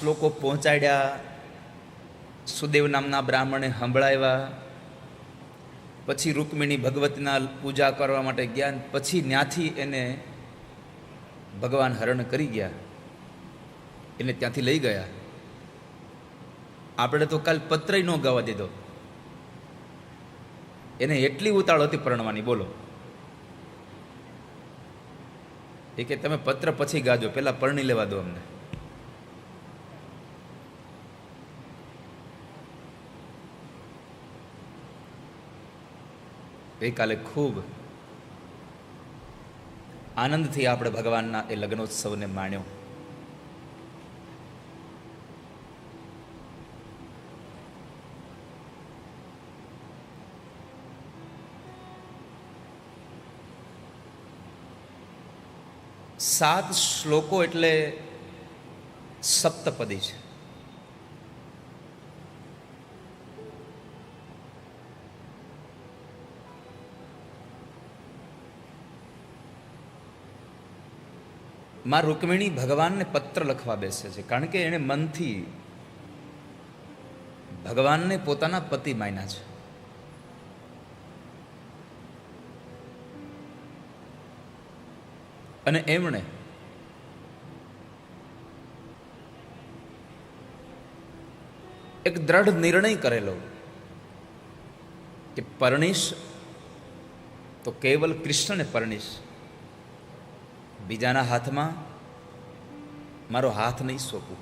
શ્લોકો પહોંચાડ્યા, સુદેવ નામના બ્રાહ્મણે સંભળાવ્યા. પછી રૂકમિણી ભગવતના પૂજા કરવા માટે ગયા પછી ત્યાંથી એને ભગવાન હરણ કરી ગયા. એને ત્યાંથી લઈ ગયા. આપણે તો કાલ પત્ર ન ગાવા દીધો. એને એટલી ઉતાળ હતી પરણવાની, બોલો. એ કે તમે પત્ર પછી ગાજો પહેલાં પરણી લેવા દો અમને. ગઈકાલે ખૂબ આનંદથી આપણે ભગવાનના એ લગ્નોત્સવને માણ્યો. સાત શ્લોકો એટલે સપ્તપદી છે. માં રૂકમિણી ભગવાનને પત્ર લખવા બેસે છે. કારણ કે એણે મનથી ભગવાનને પોતાના પતિ માન્યા છે. અને એમણે એક દ્રઢ નિર્ણય કરેલો કે પરણીશ તો કેવલ કૃષ્ણને પરણીશ. બીજાના હાથમાં મારો હાથ નહીં સોંપું.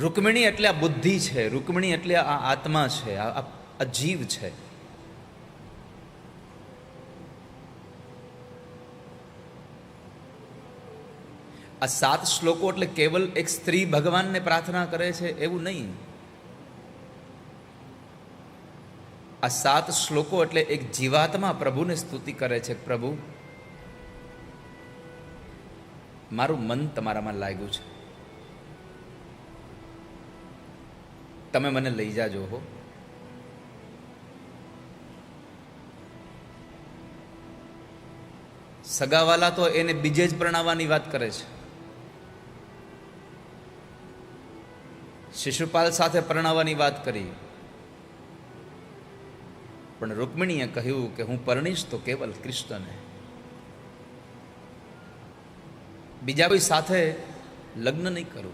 રૂકમિણી એટલે આ બુદ્ધિ છે, રૂકમિણી એટલે આ આત્મા છે, આ જીવ છે. આ સાત શ્લોકો એટલે કેવલ એક સ્ત્રી ભગવાનને પ્રાર્થના કરે છે એવું નહીં. આ સાત શ્લોકો એટલે એક જીવાત્મા પ્રભુને સ્તુતિ કરે છે, પ્રભુ. મારું મન તમારામાં લાગ્યું છે. તમે મને લઈ જાજો હો. સગાવાલા તો એને બીજે જ પરણાવવાની વાત કરે છે. શિશુપાલ સાથે પરણાવવાની વાત કરી. પણ રૂકમિણીએ કહ્યું કે હું પરણીશ તો કેવલ કૃષ્ણને બીજા કોઈ સાથે લગ્ન નહીં કરું.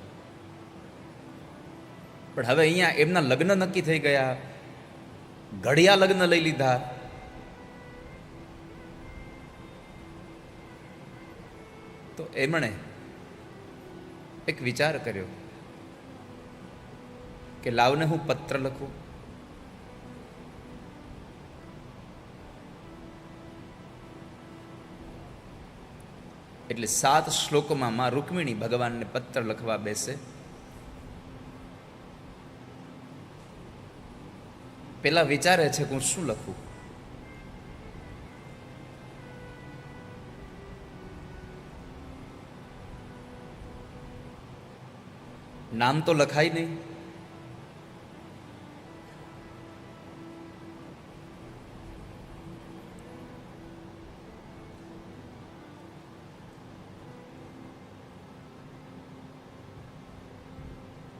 પણ હવે અહીંયા એમના લગ્ન નક્કી થઈ ગયા. ઘડિયા લગ્ન લઈ લીધા. તો એમણે એક વિચાર કર્યો કે લાવને હું પત્ર લખું. એટલે સાત શ્લોકોમાં માં રૂકમિણી ભગવાનને પત્ર લખવા બેસે. પેલા વિચારે છે કે હું શું લખું? નામ તો લખાય નહીં.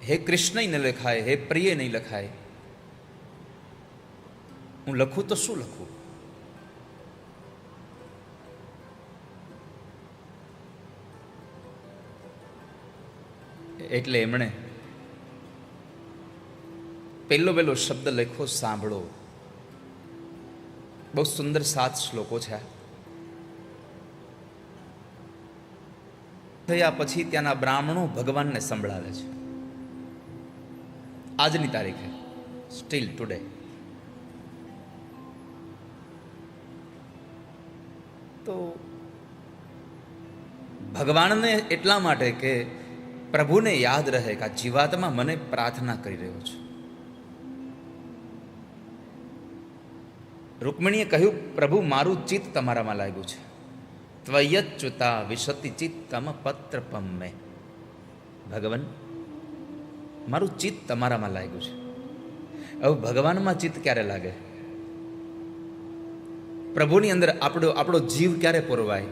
હે કૃષ્ણ ન લખાય, હે પ્રિય નહીં લખાય. હું લખું તો શું લખું? એટલે એમણે પહેલો પહેલો શબ્દ લખ્યો, સાંભળો. બહુ સુંદર સાત શ્લોકો છે થયા પછી ત્યાંના બ્રાહ્મણો ભગવાનને સંભળાવે છે. આજની તારીખે સ્ટીલ ટુડે તો ભગવાનને એટલા માટે કે પ્રભુને યાદ રહે કે આ જીવાતમાં મને પ્રાર્થના કરી રહ્યો છું. રૂકમિણીએ કહ્યું પ્રભુ મારું ચિત્ત તમારામાં લાગ્યું છે. ત્વયચ્યુતા વિશતિ ચિત્તમ પત્ર પમ્મે ભગવાન મારું ચિત્ત તમારામાં લાગ્યું છે. હવે ભગવાનમાં ચિત્ત ક્યારે લાગે? પ્રભુની અંદર આપણો આપણો જીવ ક્યારે પુરવાય?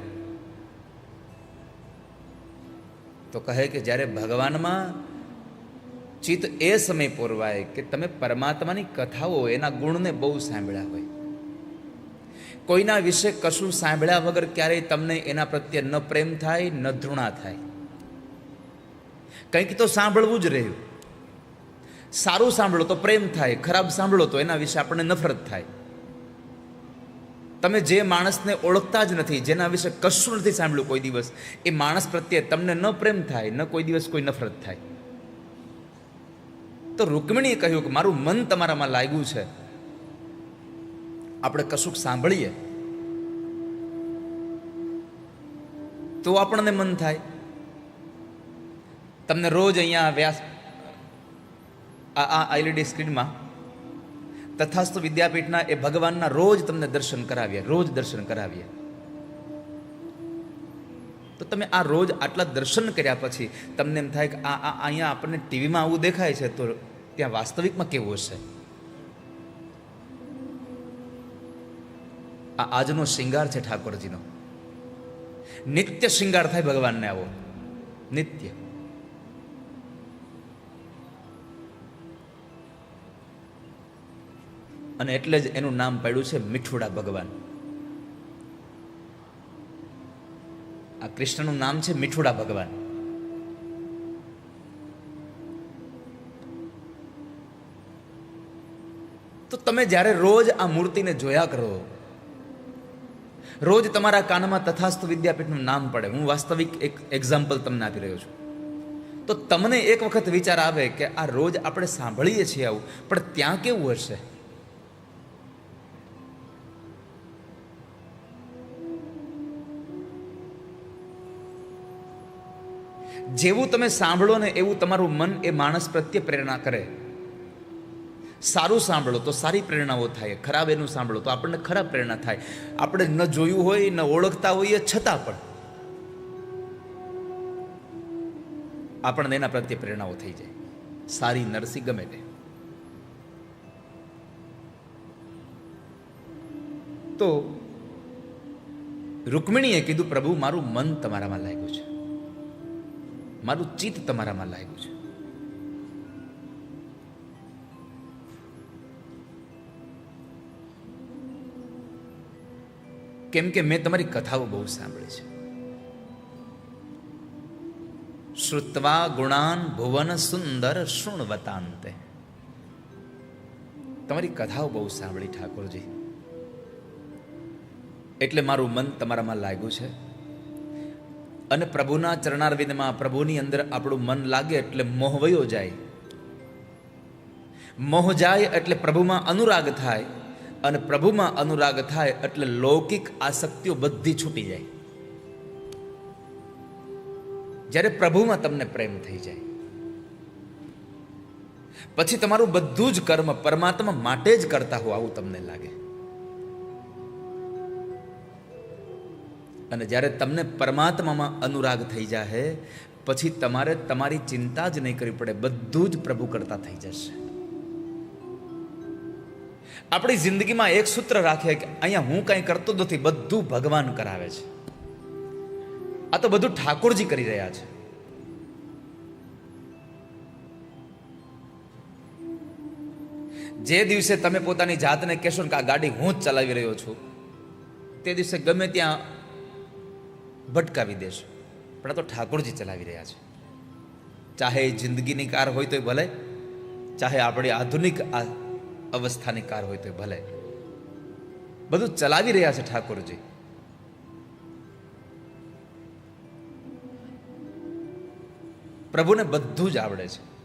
તો કહે કે જ્યારે ભગવાનમાં ચિત્ત એ સમય પુરવાય કે તમે પરમાત્માની કથાઓ એના ગુણને બહુ સાંભળ્યા હોય. કોઈના વિશે કશું સાંભળ્યા વગર ક્યારેય તમને એના પ્રત્યે ન પ્રેમ થાય, ન ધૃણા થાય. કંઈક તો સાંભળવું જ રહ્યું. સારું સાંભળો તો પ્રેમ થાય, ખરાબ સાંભળો તો એના વિશે આપણને નફરત થાય. તમે જે માણસને ઓળખતા જ નથી, જેના વિશે કશું નથી સાંભળ્યું કોઈ દિવસ, એ માણસ પ્રત્યે તમને ન પ્રેમ થાય, ન કોઈ દિવસ કોઈ નફરત થાય. તો રૂકમિણીએ કહ્યું કે મારું મન તમારામાં લાગ્યું છે. આપણે કશુંક સાંભળીએ. તો આપણને મન થાય. તમને રોજ અહીંયા વ્યાસ આ આ એલઈડી સ્ક્રીનમાં તથાસ્તુ વિદ્યાપીઠના એ ભગવાનના રોજ તમને દર્શન કરાવીએ, રોજ દર્શન કરાવીએ. તો તમે આ રોજ આટલા દર્શન કર્યા પછી તમને એમ થાય કે આ આ, અહીંયા આપણને ટીવીમાં આવું દેખાય છે, તો ત્યાં વાસ્તવિકમાં કેવું હશે? આ આજનો શિંગાર છે ઠાકોરજીનો. નિત્ય શિંગાર થાય ભગવાનને આવો. નિત્ય. અને એટલે જ એનું નામ પાડ્યું છે મીઠુડા ભગવાન. આ કૃષ્ણનું નામ છે મીઠુડા ભગવાન. તો તમે જ્યારે રોજ આ મૂર્તિને જોયા કરો, રોજ તમારા કાનમાં તથાસ્તુ વિદ્યાપીઠનું નામ પડે. હું વાસ્તવિક એક એક્ઝામ્પલ તમને આપી રહ્યો છું. તો તમને એક વખત વિચાર આવે કે આ રોજ આપણે સાંભળીએ છીએ આવું, પણ ત્યાં કેવું હશે? જેવું તમે સાંભળો ને એવું તમારું મન એ માણસ પ્રત્યે પ્રેરણા કરે. સારું સાંભળો તો સારી પ્રેરણાઓ થાય, ખરાબ એનું સાંભળો તો આપણને ખરાબ પ્રેરણા થાય. આપણે ન જોયું હોય, ન ઓળખતા હોઈએ છતાં પણ આપણને એના પ્રત્યે પ્રેરણાઓ થઈ જાય. સારી નરસી ગમે તે. તો રૂકમિણીએ કીધું, પ્રભુ, મારું મન તમારામાં લાગ્યું છે. મારું ચિત્ત તમારામાં લાગ્યું છે. કેમ કે મેં તમારી કથાઓ બહુ સાંભળી છે. શ્રુત્વા ગુણાન ભુવન સુંદર શૃણવતાંતે. તમારી કથાઓ બહુ સાંભળી ઠાકોરજી. એટલે મારું મન તમારામાં લાગ્યું છે. અને પ્રભુના ચરણારવિંદમાં પ્રભુની અંદર આપણું મન લાગે એટલે મોહ વયો જાય. મોહ જાય એટલે પ્રભુમાં અનુરાગ થાય અને પ્રભુમાં અનુરાગ થાય એટલે લૌકિક આસક્તિઓ બધી છૂટી જાય. જ્યારે પ્રભુમાં તમને પ્રેમ થઈ જાય. પછી તમારું બધું જ કર્મ પરમાત્મા માટે જ કરતા હો, આવું તમને લાગે. અને જ્યારે તમને પરમાત્મામાં અનુરાગ થઈ જાહે, પછી તમારે તમારી ચિંતા જ નહીં કરવી પડે, બધું જ પ્રભુ કરતા થઈ જશે. આપણી જિંદગીમાં એક સૂત્ર રાખીએ કે અહીંયા હું કંઈ કરતો નથી, બધું ભગવાન કરાવે છે. આ તો બધું ઠાકોરજી કરી રહ્યા છે. જે દિવસે તમે પોતાની જાતને કહેશો કે આ ગાડી હું જ ચલાવી રહ્યો છું, તે દિવસે ગમે ત્યાં ભટકાવી દેશે. પણ આ તો ઠાકોરજી ચલાવી રહ્યા છે. ચાહે જિંદગીની કાર હોય તોય ભલે, ચાહે આપણી આધુનિક અવસ્થાની કાર હોય તોય ભલે. બધું ચલાવી રહ્યા છે ઠાકોરજી. પ્રભુને બધું જ આવડે છે.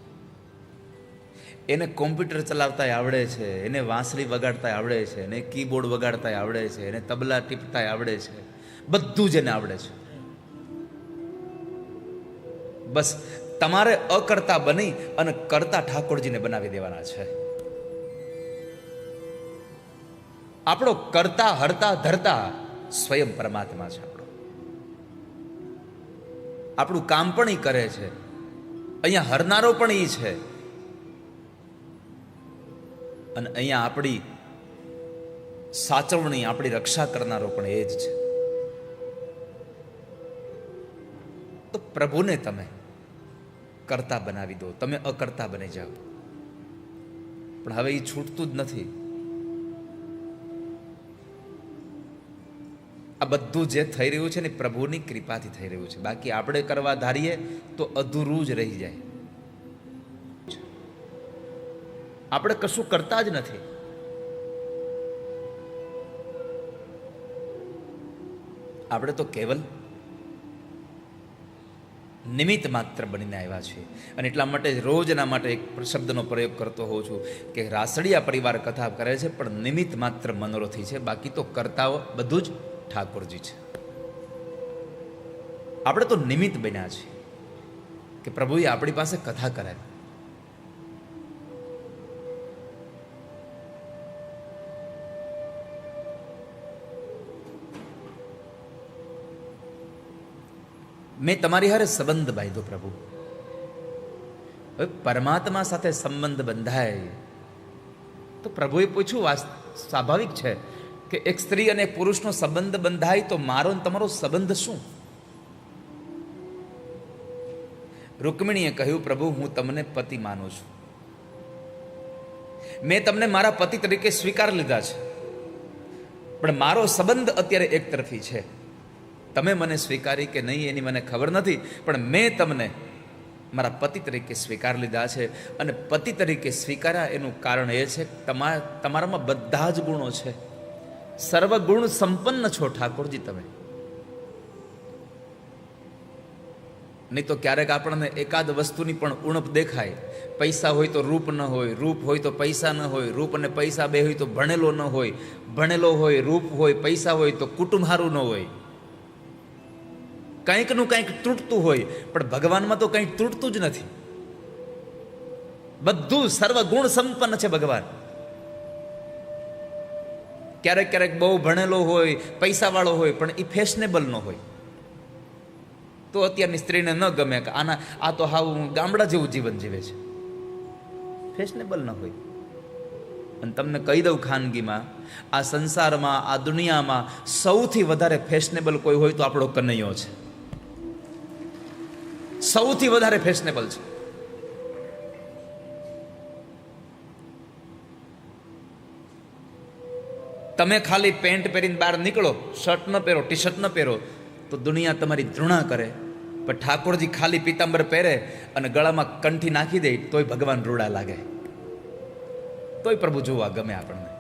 એને કોમ્પ્યુટર ચલાવતા આવડે છે, એને વાંસળી વગાડતા આવડે છે, એને કીબોર્ડ વગાડતા આવડે છે, એને તબલા ટીપતા આવડે છે. બધું જ એને આવડે છે. બસ તમારે અકર્તા બની અને કરતા ઠાકોરજીને બનાવી દેવાના છે. આપણો કરતા, હરતા, ધરતા સ્વયં પરમાત્મા છે આપણો. આપણું કામ પણ એ કરે છે. અહીંયા હરનારો પણ એ છે. અને અહીંયા આપણી સાચવણી, આપણી રક્ષા કરનારો પણ એ જ છે. તો પ્રભુને તમે કરતા બનાવી દો, તમે અકર્તા બની જાઓ. પણ હવે એ છૂટતું જ નથી. આ બધું જે થઈ રહ્યું છે ને પ્રભુની કૃપાથી થઈ રહ્યું છે. બાકી આપણે કરવા ધારીએ તો અધૂરું જ રહી જાય. આપણે કશું કરતા જ નથી. આપણે તો કેવલ નિમિત્ત માત્ર બનીને આવ્યા છે અને એટલા માટે રોજ એના માટે એક શબ્દનો પ્રયોગ કરતો હોઉં છું કે રાસડિયા પરિવાર કથા કરે છે, પણ નિમિત્ત માત્ર મનોરથી છે. બાકી તો કરતાઓ બધું જ ઠાકોરજી છે. આપણે તો નિમિત્ત બન્યા છીએ કે પ્રભુએ આપણી પાસે કથા કરાવી. મેં તમારી હારે સંબંધ બાંધ્યો પ્રભુ. પરમાત્મા સાથે સંબંધ બંધાય, તો પ્રભુએ પૂછ્યું સ્વાભાવિક છે કે એક સ્ત્રી અને પુરુષનો સંબંધ બંધાય તો મારો તમારો સંબંધ શું? રૂકમિણીએ કહ્યું, પ્રભુ, હું તમને પતિ માનું છું. મેં તમને મારા પતિ તરીકે સ્વીકાર લીધા છે. પણ મારો સંબંધ અત્યારે એક તરફી છે. તમે મને સ્વીકારી કે નહીં એની મને ખબર નથી, પણ મેં તમને મારા પતિ તરીકે સ્વીકાર લીધા છે અને પતિ તરીકે સ્વીકાર્યા એનું કારણ એ છે, તમા, તમારામાં બધા જ ગુણો છે. સર્વગુણ સંપન્ન છો ઠાકોરજી તમે. નહીં તો ક્યારેક આપણને એકાદ વસ્તુની પણ ઉણપ દેખાય. પૈસા હોય તો રૂપ ન હોય, રૂપ હોય તો પૈસા ન હોય, રૂપ અને પૈસા બે હોય તો ભણેલો ન હોય. ભણેલો હોય, રૂપ હોય, પૈસા હોય તો કુટુંબ હારું ન હોય. કંઈકનું કંઈક તૂટતું હોય, પણ ભગવાનમાં તો કંઈક તૂટતું જ નથી. બધું સર્વગુણ સંપન્ન છે ભગવાન. ક્યારેક ક્યારેક બહુ ભણેલો હોય, પૈસાવાળો હોય, પણ એ ફેશનેબલ ન હોય. તો અત્યારની સ્ત્રીને ન ગમે કે આના, આ તો હાવ ગામડા જેવું જીવન જીવે છે. ફેશનેબલ ન હોય. અને તમને કહી દઉં ખાનગીમાં, આ સંસારમાં, આ દુનિયામાં સૌથી વધારે ફેશનેબલ કોઈ હોય તો આપણો કનૈયો છે. સૌથી વધારે ફેશનેબલ છે. તમે ખાલી પેન્ટ પહેરીને બહાર નીકળો શર્ટ ન પહેરો ટી શર્ટ ન પહેરો, તો દુનિયા તમારી ધૃણા કરે. પણ ઠાકોરજી ખાલી પીતાંબર પહેરે અને ગળામાં કંઠી નાખી દે, તોય ભગવાન રૂડા લાગે. તોય પ્રભુ જોવા ગમે આપણને.